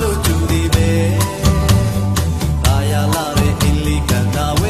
လို့သူဒီပဲအာရလာရဲ့အင်လီကန်တာဝ